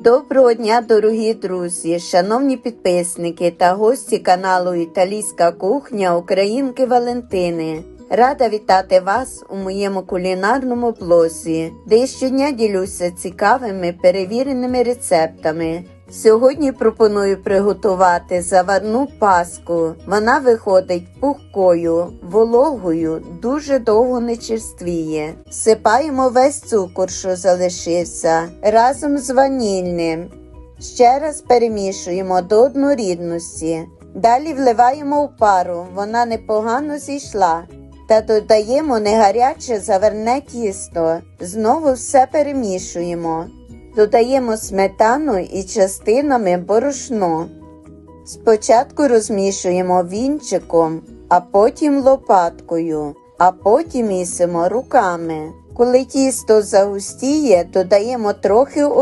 Доброго дня, дорогі друзі, шановні підписники та гості каналу Італійська кухня Українки Валентини. Рада вітати вас у моєму кулінарному блозі, де щодня ділюся цікавими перевіреними рецептами. Сьогодні пропоную приготувати заварну паску. Вона виходить пухкою, вологою, дуже довго не черствіє. Всипаємо весь цукор, що залишився, разом з ванільним. Ще раз перемішуємо до однорідності. Далі вливаємо в пару, вона непогано зійшла. Та додаємо негаряче заверне тісто. Знову все перемішуємо. Додаємо сметану і частинами борошно. Спочатку розмішуємо вінчиком, а потім лопаткою, а потім місимо руками. Коли тісто загустіє, додаємо трохи олії.